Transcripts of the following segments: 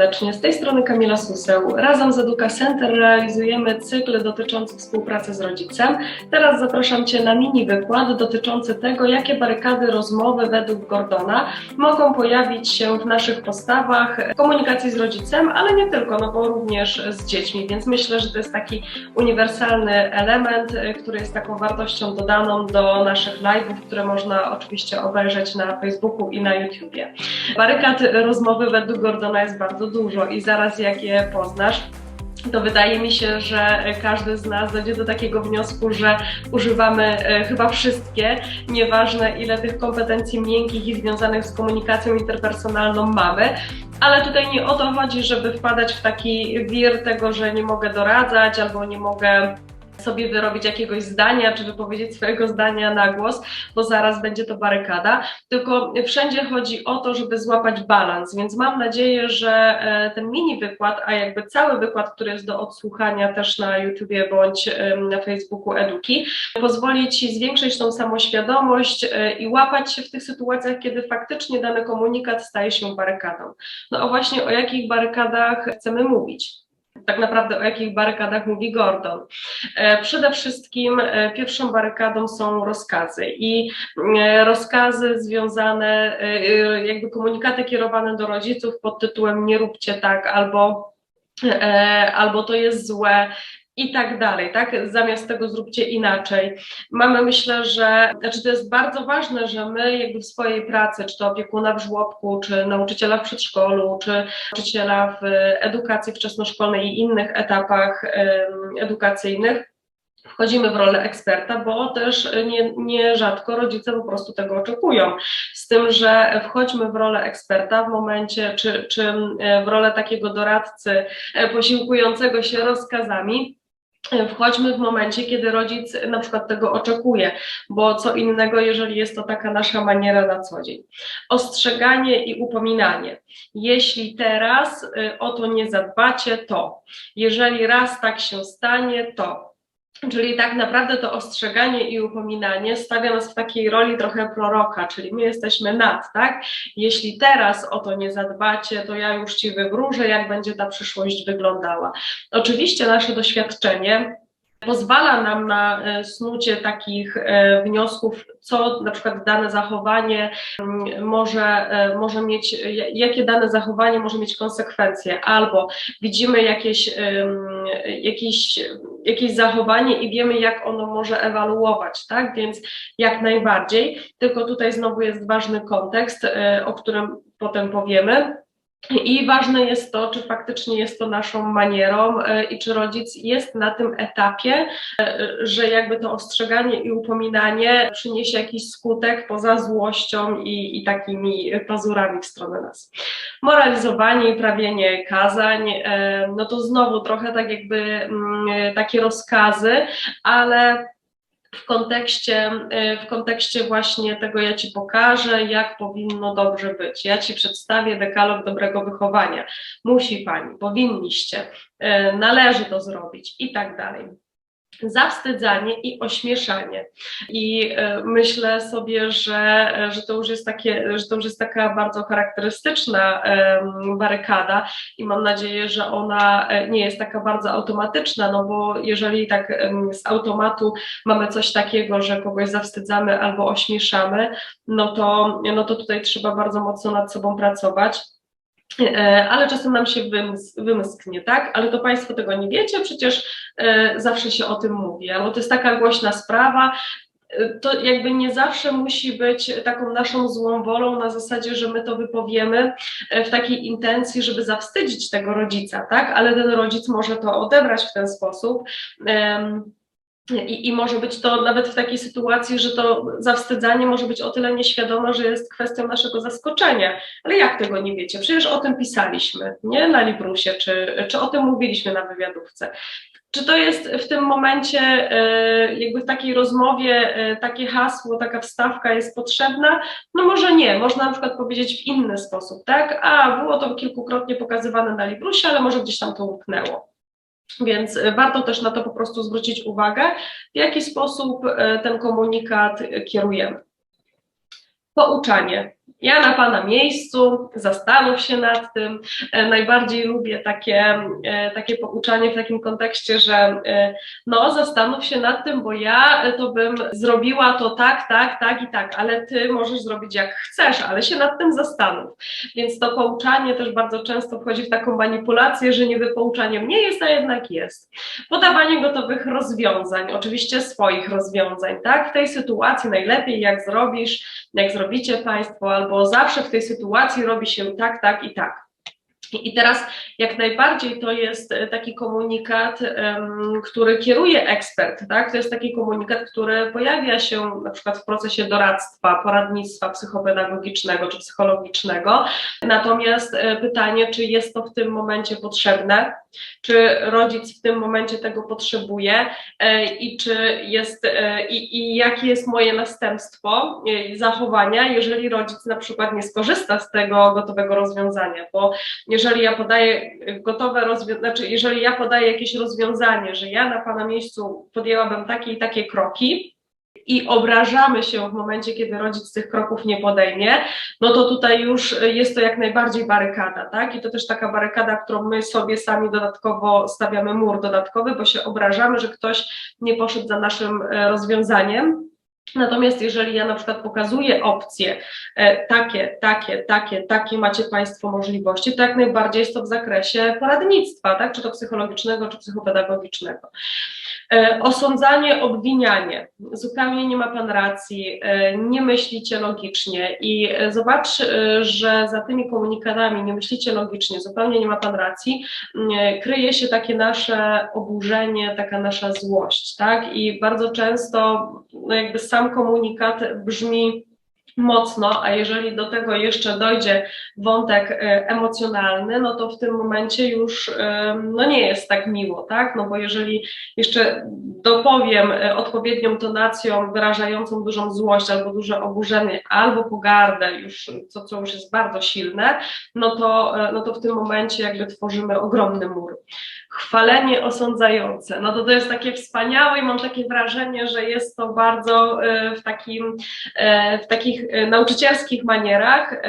serdecznie. Z tej strony Kamila Suseł. Razem z Educa Center realizujemy cykl dotyczący współpracy z rodzicem. Teraz zapraszam Cię na mini wykład dotyczący tego, jakie barykady rozmowy według Gordona mogą pojawić się w naszych postawach komunikacji z rodzicem, ale nie tylko, no bo również z dziećmi. Więc myślę, że to jest taki uniwersalny element, który jest taką wartością dodaną do naszych live'ów, które można oczywiście obejrzeć na Facebooku i na YouTubie. Barykad rozmowy według Gordona jest bardzo dużo i zaraz jak je poznasz, to wydaje mi się, że każdy z nas dojdzie do takiego wniosku, że używamy e, chyba wszystkie, nieważne ile tych kompetencji miękkich i związanych z komunikacją interpersonalną mamy. Ale tutaj nie o to chodzi, żeby wpadać w taki wir tego, że nie mogę doradzać albo nie mogę sobie wyrobić jakiegoś zdania, czy wypowiedzieć swojego zdania na głos, bo zaraz będzie to barykada. Tylko wszędzie chodzi o to, żeby złapać balans, więc mam nadzieję, że e, ten mini wykład, a jakby cały wykład, który jest do odsłuchania też na YouTubie bądź na Facebooku Eduki, pozwoli Ci zwiększyć tą samoświadomość e, i łapać się w tych sytuacjach, kiedy faktycznie dany komunikat staje się barykadą. No a właśnie o jakich barykadach chcemy mówić? Tak naprawdę o jakich barykadach mówi Gordon. E, Przede wszystkim e, pierwszą barykadą są rozkazy i e, rozkazy związane, jakby komunikaty kierowane do rodziców pod tytułem nie róbcie tak albo albo to jest złe i tak dalej, tak? Zamiast tego zróbcie inaczej. Mamy, myślę, że, znaczy to jest bardzo ważne, że my jakby w swojej pracy, czy to opiekuna w żłobku, czy nauczyciela w przedszkolu, czy nauczyciela w edukacji wczesnoszkolnej i innych etapach edukacyjnych, wchodzimy w rolę eksperta, bo też nie, nierzadko rodzice po prostu tego oczekują. Z tym, że wchodźmy w rolę eksperta w momencie, czy, czy w rolę takiego doradcy e, posiłkującego się rozkazami, Wchodźmy w momencie, kiedy rodzic na przykład tego oczekuje, bo co innego, jeżeli jest to taka nasza maniera na co dzień. Ostrzeganie i upominanie. Jeśli teraz y, o to nie zadbacie, to. Jeżeli raz tak się stanie, to. Czyli tak naprawdę to ostrzeganie i upominanie stawia nas w takiej roli trochę proroka, czyli my jesteśmy nad, tak? Jeśli teraz o to nie zadbacie, to ja już ci wywróżę, jak będzie ta przyszłość wyglądała. Oczywiście nasze doświadczenie pozwala nam na e, snucie takich e, wniosków, co na przykład dane zachowanie mm, może, e, może mieć, jakie dane zachowanie może mieć konsekwencje, albo widzimy jakieś, jakieś, jakieś zachowanie i wiemy, jak ono może ewaluować, tak? Więc jak najbardziej, tylko tutaj znowu jest ważny kontekst, o którym potem powiemy. I ważne jest to, czy faktycznie jest to naszą manierą e, i czy rodzic jest na tym etapie, e, że jakby to ostrzeganie i upominanie przyniesie jakiś skutek poza złością i, i takimi pazurami w stronę nas. Moralizowanie i prawienie kazań, e, no to znowu trochę tak jakby mm, takie rozkazy, ale w kontekście, y, w kontekście właśnie tego ja Ci pokażę, jak powinno dobrze być. Ja Ci przedstawię dekalog dobrego wychowania. Musi Pani, powinniście, y, należy to zrobić i tak dalej zawstydzanie i ośmieszanie. I e, myślę sobie, że, że, to już jest takie, że to już jest taka bardzo charakterystyczna barykada i mam nadzieję, że ona e, nie jest taka bardzo automatyczna, no bo jeżeli tak z automatu mamy coś takiego, że kogoś zawstydzamy albo ośmieszamy, no to, no to tutaj trzeba bardzo mocno nad sobą pracować. E, ale czasem nam się wymys wymysknie, tak? Ale to Państwo tego nie wiecie, przecież e, zawsze się o tym mówi, albo to jest taka głośna sprawa, e, to jakby nie zawsze musi być taką naszą złą wolą na zasadzie, że my to wypowiemy w takiej intencji, żeby zawstydzić tego rodzica, tak? Ale ten rodzic może to odebrać w ten sposób. I, I może być to nawet w takiej sytuacji, że to zawstydzanie może być o tyle nieświadome, że jest kwestią naszego zaskoczenia. Ale jak tego nie wiecie? Przecież o tym pisaliśmy, nie? Na Librusie, czy, czy o tym mówiliśmy na wywiadówce. Czy to jest w tym momencie, e, jakby w takiej rozmowie, e, takie hasło, taka wstawka jest potrzebna? No może nie, można na przykład powiedzieć w inny sposób, tak? A, było to kilkukrotnie pokazywane na Librusie, ale może gdzieś tam to umknęło. Więc e, warto też na to po prostu zwrócić uwagę, w jaki sposób e, ten komunikat kierujemy. Pouczanie. Ja na Pana miejscu, zastanów się nad tym. E, najbardziej lubię takie, e, takie pouczanie w takim kontekście, że e, no zastanów się nad tym, bo ja to bym zrobiła to tak, tak, tak i tak, ale Ty możesz zrobić jak chcesz, ale się nad tym zastanów. Więc to pouczanie też bardzo często wchodzi w taką manipulację, że niby pouczaniem nie jest, a jednak jest. Podawanie gotowych rozwiązań, oczywiście swoich rozwiązań, tak? W tej sytuacji najlepiej jak zrobisz, jak zrobicie Państwo albo bo zawsze w tej sytuacji robi się tak, tak i tak. I teraz jak najbardziej to jest e, taki komunikat, który kieruje ekspert, tak? To jest taki komunikat, który pojawia się na przykład w procesie doradztwa, poradnictwa psychopedagogicznego czy psychologicznego. Natomiast e, pytanie, czy jest to w tym momencie potrzebne, czy rodzic w tym momencie tego potrzebuje e, i czy jest i, i jakie jest moje następstwo zachowania, jeżeli rodzic na przykład nie skorzysta z tego gotowego rozwiązania, bo jeżeli ja podaję gotowe rozwiązanie, znaczy jeżeli ja podaję jakieś rozwiązanie, że ja na Pana miejscu podjęłabym takie i takie kroki, i obrażamy się w momencie, kiedy rodzic tych kroków nie podejmie, no to tutaj już jest to jak najbardziej barykada, tak? I to też taka barykada, którą my sobie sami dodatkowo stawiamy mur dodatkowy, bo się obrażamy, że ktoś nie poszedł za naszym e, rozwiązaniem. Natomiast jeżeli ja na przykład pokazuję opcje e, takie, takie, takie, takie macie Państwo możliwości, to jak najbardziej jest to w zakresie poradnictwa, tak? czy to psychologicznego, czy psychopedagogicznego. E, osądzanie, obwinianie. Zupełnie nie ma Pan racji, e, nie myślicie logicznie i zobacz, że za tymi komunikatami nie myślicie logicznie, zupełnie nie ma Pan racji, kryje się takie nasze oburzenie, taka nasza złość, tak? I bardzo często no jakby sam komunikat brzmi mocno, a jeżeli do tego jeszcze dojdzie wątek e, emocjonalny, no to w tym momencie już e, no nie jest tak miło, tak? No bo jeżeli jeszcze dopowiem e, odpowiednią tonacją wyrażającą dużą złość albo duże oburzenie, albo pogardę, już, co, co już jest bardzo silne, no to, no to w tym momencie jakby tworzymy ogromny mur chwalenie osądzające. No to to jest takie wspaniałe i mam takie wrażenie, że jest to bardzo e, w, takim, e, w takich e, nauczycielskich manierach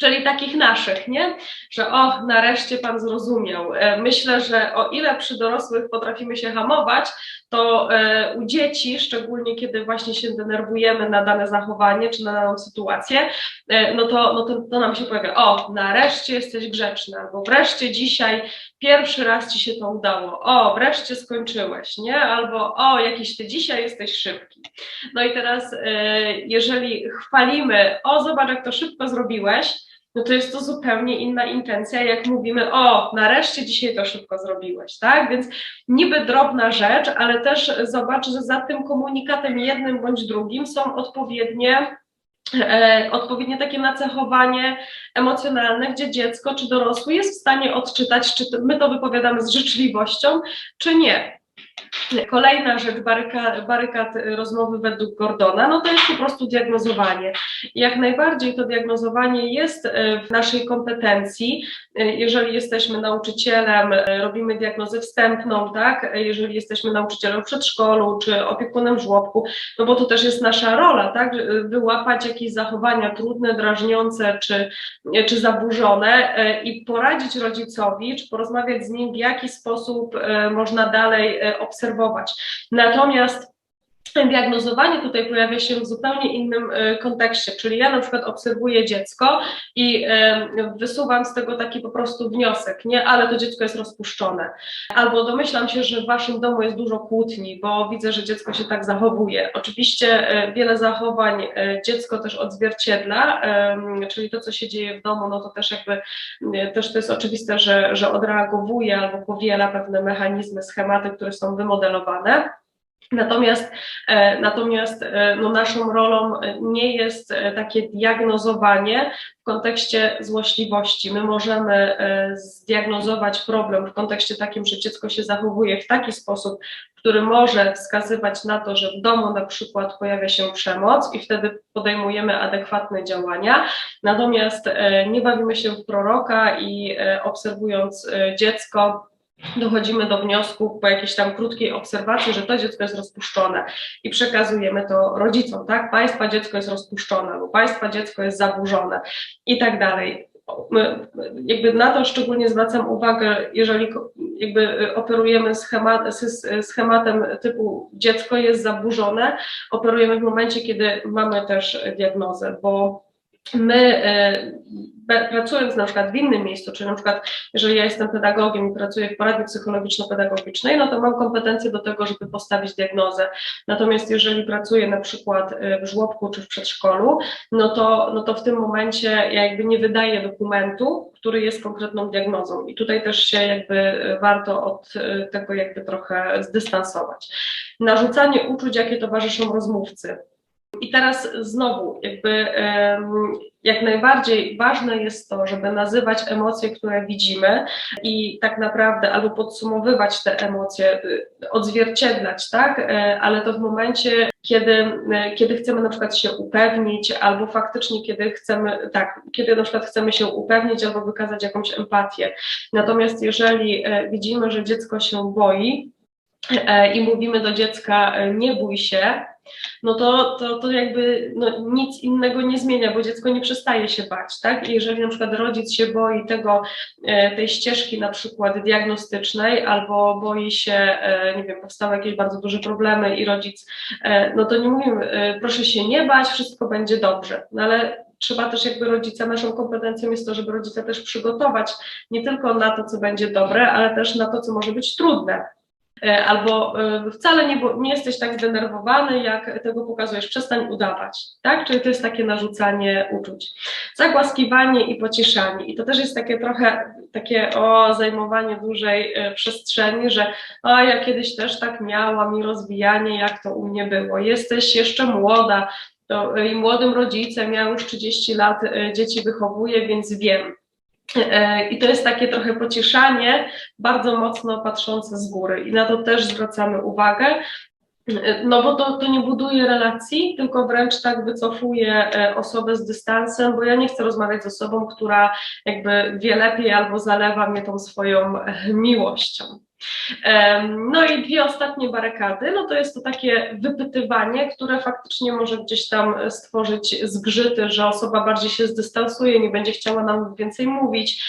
czyli takich naszych, nie? Że o, nareszcie Pan zrozumiał. Myślę, że o ile przy dorosłych potrafimy się hamować, to e, u dzieci, szczególnie kiedy właśnie się denerwujemy na dane zachowanie czy na daną sytuację, e, no to, no to, to nam się pojawia, o, nareszcie jesteś grzeczny, albo wreszcie dzisiaj pierwszy raz ci się to udało, o, wreszcie skończyłeś, nie? Albo o, jakiś ty dzisiaj jesteś szybki. No i teraz, e, jeżeli chwalimy, o, zobacz, jak to szybko zrobiłeś, no to jest to zupełnie inna intencja, jak mówimy, o, nareszcie dzisiaj to szybko zrobiłeś, tak? Więc niby drobna rzecz, ale też zobacz, że za tym komunikatem jednym bądź drugim są odpowiednie e, odpowiednie takie nacechowanie emocjonalne, gdzie dziecko czy dorosły jest w stanie odczytać, czy my to wypowiadamy z życzliwością, czy nie. Kolejna rzecz, baryka, barykad rozmowy według Gordona, no to jest po prostu diagnozowanie. Jak najbardziej to diagnozowanie jest e, w naszej kompetencji. E, jeżeli jesteśmy nauczycielem, e, robimy diagnozę wstępną, tak? Jeżeli jesteśmy nauczycielem w przedszkolu czy opiekunem w żłobku, no bo to też jest nasza rola, tak? Wyłapać jakieś zachowania trudne, drażniące czy, czy zaburzone i poradzić rodzicowi, czy porozmawiać z nim, w jaki sposób można dalej obserwować. Natomiast diagnozowanie tutaj pojawia się w zupełnie innym e, kontekście, czyli ja na przykład obserwuję dziecko i e, wysuwam z tego taki po prostu wniosek, nie, ale to dziecko jest rozpuszczone. Albo domyślam się, że w waszym domu jest dużo kłótni, bo widzę, że dziecko się tak zachowuje. Oczywiście e, wiele zachowań dziecko też odzwierciedla, czyli to, co się dzieje w domu, no to też jakby też to jest oczywiste, że, że odreagowuje albo powiela pewne mechanizmy, schematy, które są wymodelowane. Natomiast, e, natomiast e, no naszą rolą nie jest e, takie diagnozowanie w kontekście złośliwości. My możemy zdiagnozować problem w kontekście takim, że dziecko się zachowuje w taki sposób, który może wskazywać na to, że w domu na przykład pojawia się przemoc i wtedy podejmujemy adekwatne działania. Natomiast nie bawimy się w proroka i obserwując dziecko, dochodzimy do wniosku po jakiejś tam krótkiej obserwacji, że to dziecko jest rozpuszczone i przekazujemy to rodzicom, tak? Państwa dziecko jest rozpuszczone albo państwa dziecko jest zaburzone i tak dalej. Jakby na to szczególnie zwracam uwagę, jeżeli jakby operujemy schemat, schematem typu dziecko jest zaburzone, operujemy w momencie, kiedy mamy też diagnozę, bo my e, pracując na przykład w innym miejscu, czy na przykład jeżeli ja jestem pedagogiem i pracuję w poradni psychologiczno-pedagogicznej, no to mam kompetencje do tego, żeby postawić diagnozę. Natomiast jeżeli pracuję na przykład e, w żłobku czy w przedszkolu, no to, no to w tym momencie ja jakby nie wydaję dokumentu, który jest konkretną diagnozą. I tutaj też się jakby e, warto od tego jakby trochę zdystansować. Narzucanie uczuć, jakie towarzyszą rozmówcy. I teraz znowu, jakby jak najbardziej ważne jest to, żeby nazywać emocje, które widzimy i tak naprawdę albo podsumowywać te emocje, y, odzwierciedlać, tak? E, ale to w momencie, kiedy, e, kiedy chcemy na przykład się upewnić, albo faktycznie kiedy chcemy, tak, kiedy na przykład chcemy się upewnić albo wykazać jakąś empatię. Natomiast jeżeli e, widzimy, że dziecko się boi, i mówimy do dziecka, nie bój się, no to, to, to jakby no, nic innego nie zmienia, bo dziecko nie przestaje się bać, tak? Jeżeli na przykład rodzic się boi tego, e, tej ścieżki na przykład diagnostycznej albo boi się, e, nie wiem, powstały jakieś bardzo duże problemy i rodzic, e, no to nie mówimy, proszę się nie bać, wszystko będzie dobrze, no ale trzeba też jakby rodzica, naszą kompetencją jest to, żeby rodzica też przygotować nie tylko na to, co będzie dobre, ale też na to, co może być trudne. E, albo e, wcale nie, nie jesteś tak zdenerwowany, jak tego pokazujesz, przestań udawać, tak? Czyli to jest takie narzucanie uczuć. Zagłaskiwanie i pocieszanie. I to też jest takie trochę takie o zajmowanie dużej e, przestrzeni, że a ja kiedyś też tak miałam i rozwijanie, jak to u mnie było. Jesteś jeszcze młoda, to i młodym rodzicem, ja już 30 lat dzieci wychowuję, więc wiem. E, I to jest takie trochę pocieszanie, bardzo mocno patrzące z góry, i na to też zwracamy uwagę. E, no bo to, to nie buduje relacji, tylko wręcz tak wycofuje e, osobę z dystansem, bo ja nie chcę rozmawiać z osobą, która jakby wie lepiej albo zalewa mnie tą swoją miłością. No i dwie ostatnie barykady, no to jest to takie wypytywanie, które faktycznie może gdzieś tam stworzyć zgrzyty, że osoba bardziej się zdystansuje, nie będzie chciała nam więcej mówić.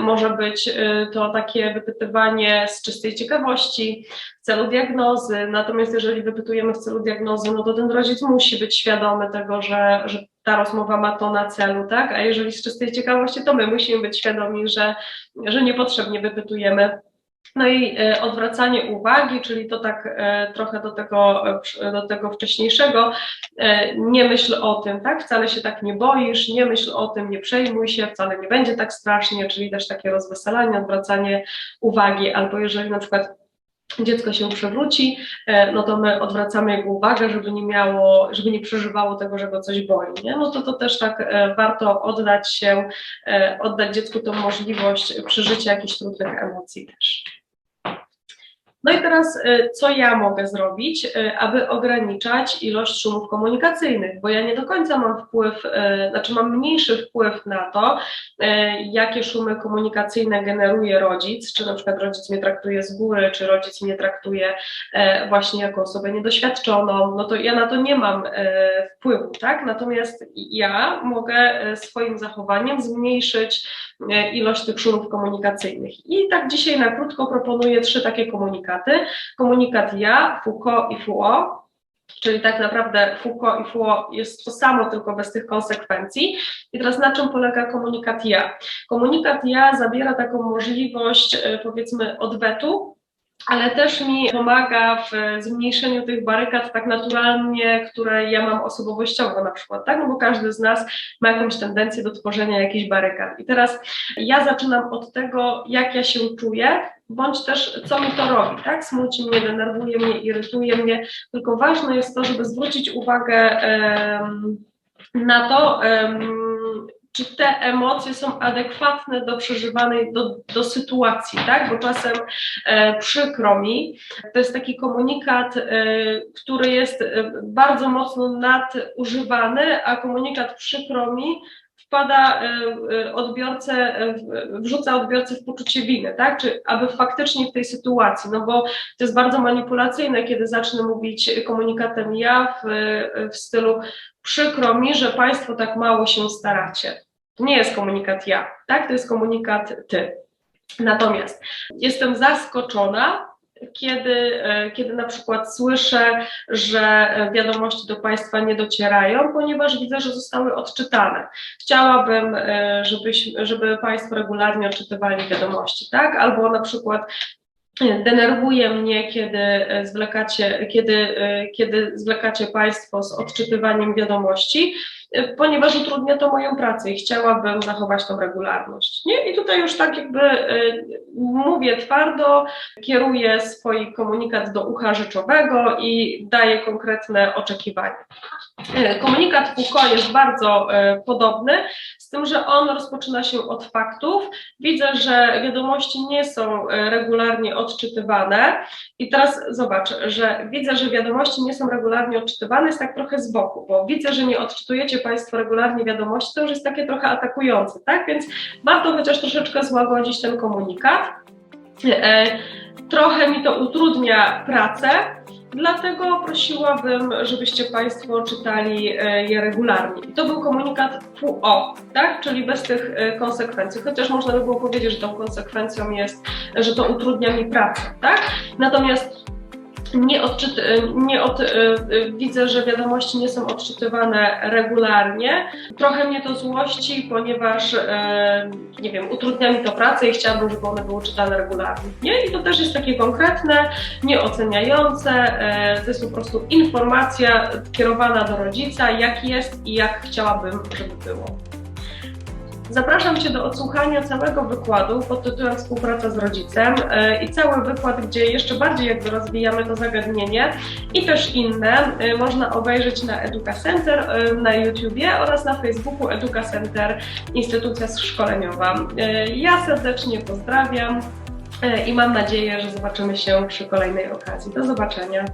Może być y, to takie wypytywanie z czystej ciekawości, w celu diagnozy. Natomiast jeżeli wypytujemy w celu diagnozy, no to ten rodzic musi być świadomy tego, że, że ta rozmowa ma to na celu, tak? A jeżeli z czystej ciekawości, to my musimy być świadomi, że, że niepotrzebnie wypytujemy no i e, odwracanie uwagi, czyli to tak e, trochę do tego, e, do tego wcześniejszego, nie myśl o tym, tak? Wcale się tak nie boisz, nie myśl o tym, nie przejmuj się, wcale nie będzie tak strasznie, czyli też takie rozweselanie, odwracanie uwagi, albo jeżeli na przykład dziecko się przewróci, no to my odwracamy jego uwagę, żeby nie miało, żeby nie przeżywało tego, że go coś boli, nie? No to to też tak warto oddać się, oddać dziecku tą możliwość przeżycia jakichś trudnych emocji też. No i teraz, y, co ja mogę zrobić, y, aby ograniczać ilość szumów komunikacyjnych, bo ja nie do końca mam wpływ, y, znaczy mam mniejszy wpływ na to, jakie szumy komunikacyjne generuje rodzic, czy na przykład rodzic mnie traktuje z góry, czy rodzic mnie traktuje właśnie jako osobę niedoświadczoną, no to ja na to nie mam wpływu, tak? Natomiast ja mogę swoim zachowaniem zmniejszyć ilość tych szumów komunikacyjnych. I tak dzisiaj na krótko proponuję trzy takie komunikaty. Komunikat ja, Foucault i FUO, Czyli tak naprawdę Foucault i FUO jest to samo, tylko bez tych konsekwencji. I teraz na czym polega komunikat ja? Komunikat ja zabiera taką możliwość, e, powiedzmy, odwetu, ale też mi pomaga w zmniejszeniu tych barykad tak naturalnie, które ja mam osobowościowo na przykład, tak? No bo każdy z nas ma jakąś tendencję do tworzenia jakichś barykad. I teraz ja zaczynam od tego, jak ja się czuję, bądź też co mi to robi, tak? Smuci mnie, denerwuje mnie, irytuje mnie, tylko ważne jest to, żeby zwrócić uwagę na to, czy te emocje są adekwatne do przeżywanej, do, do sytuacji, tak? Bo czasem e, przykro mi, to jest taki komunikat, e, który jest e, bardzo mocno nadużywany, a komunikat przykro mi wpada e, e, odbiorcę, w- wrzuca odbiorcę w poczucie winy, tak? Czy aby faktycznie w tej sytuacji, no bo to jest bardzo manipulacyjne, kiedy zacznę mówić komunikatem ja w, w stylu przykro mi, że Państwo tak mało się staracie. To nie jest komunikat ja, tak? To jest komunikat ty. Natomiast jestem zaskoczona, kiedy, e, kiedy na przykład słyszę, że e, wiadomości do Państwa nie docierają, ponieważ widzę, że zostały odczytane. Chciałabym, e, żebyś, żeby Państwo regularnie odczytywali wiadomości, tak? Albo na przykład denerwuje mnie, kiedy zwlekacie, kiedy, kiedy zwlekacie Państwo z odczytywaniem wiadomości, ponieważ utrudnia to moją pracę i chciałabym zachować tą regularność. Nie? I tutaj już tak jakby e, mówię twardo, kieruję swój komunikat do ucha rzeczowego i daję konkretne oczekiwania. E, Komunikat Foucault jest bardzo podobny, z tym, że on rozpoczyna się od faktów. Widzę, że wiadomości nie są regularnie odczytywane. I teraz zobacz, że widzę, że wiadomości nie są regularnie odczytywane, jest tak trochę z boku, bo widzę, że nie odczytujecie Państwo regularnie wiadomości, to już jest takie trochę atakujące, tak? Więc warto chociaż troszeczkę złagodzić ten komunikat. E, Trochę mi to utrudnia pracę, dlatego prosiłabym, żebyście Państwo czytali e, je regularnie. I to był komunikat FUO, tak? czyli bez tych e, konsekwencji. Chociaż można by było powiedzieć, że tą konsekwencją jest, że to utrudnia mi pracę. Tak? Natomiast nie, odczyt, nie od, y, y, widzę, że wiadomości nie są odczytywane regularnie. Trochę mnie to złości, ponieważ e, nie wiem, utrudnia mi to pracę i chciałabym, żeby one były czytane regularnie. Nie? I to też jest takie konkretne, nieoceniające. E, to jest po prostu informacja kierowana do rodzica, jak jest i jak chciałabym, żeby było. Zapraszam Cię do odsłuchania całego wykładu pod tytułem Współpraca z rodzicem e, i cały wykład, gdzie jeszcze bardziej jakby rozwijamy to zagadnienie i też inne e, można obejrzeć na Educa Center e, na YouTubie oraz na Facebooku Educa Center Instytucja Szkoleniowa. Ja serdecznie pozdrawiam i mam nadzieję, że zobaczymy się przy kolejnej okazji. Do zobaczenia.